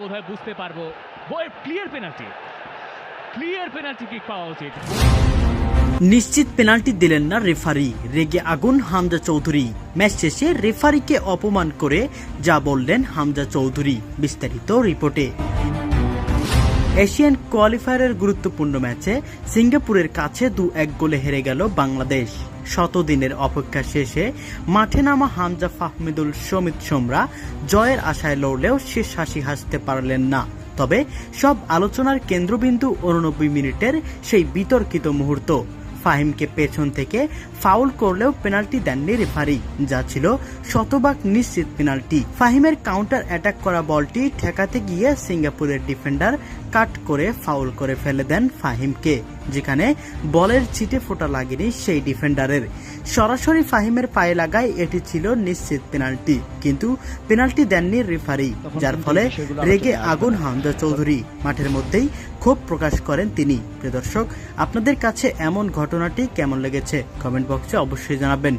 বোধহয় বুঝতে পারব। Clear penalty clear penalty kick পাওয়া উচিত। নিশ্চিত পেনাল্টি দিলেন না রেফারি রেগে আগুন, হামজা চৌধুরী। ম্যাচ শেষে রেফারিকে অপমান করে যা বললেন হামজা চৌধুরী। বিস্তারিত রিপোর্টে এশিয়ান কোয়ালিফায়ারের গুরুত্বপূর্ণ ম্যাচে সিঙ্গাপুরের কাছে দু এক গোলে হেরে গেল বাংলাদেশ। শতদিনের অপেক্ষা শেষে মাঠে নামা হামজা ফাহমিদুল সমিত সোমরা জয়ের আশায় লড়লেও শেষ হাসি হাসতে পারলেন না। তবে সব আলোচনার কেন্দ্রবিন্দু উননব্বই মিনিটের সেই বিতর্কিত মুহূর্ত। ফাহিমকে পেছন থেকে ফাউল করলেও পেনাল্টি দেননি রেফারি, যা ছিল শতভাগ নিশ্চিত পেনাল্টি। ফাহিমের কাউন্টার অ্যাটাক করা বলটি ঠেকাতে গিয়ে সিঙ্গাপুরের ডিফেন্ডার কাট করে ফাউল করে ফেলে দেন ফাহিমকে, যেখানে বলের ছিটে ফোটা লাগেনি সেই ডিফেন্ডারের। সরাসরি ফাহিমের পায়ে লাগায় এটি ছিল নিশ্চিত পেনাল্টি। কিন্তু পেনাল্টি দেননি রেফারি যার ফলে রেগে আগুন হামজা চৌধুরী। মাঠের মধ্যেই ক্ষোভ প্রকাশ করেন তিনি। প্রিয় দর্শক আপনাদের কাছে এমন ঘটনাটি কেমন লেগেছে? কমেন্ট বক্সে অবশ্যই জানাবেন।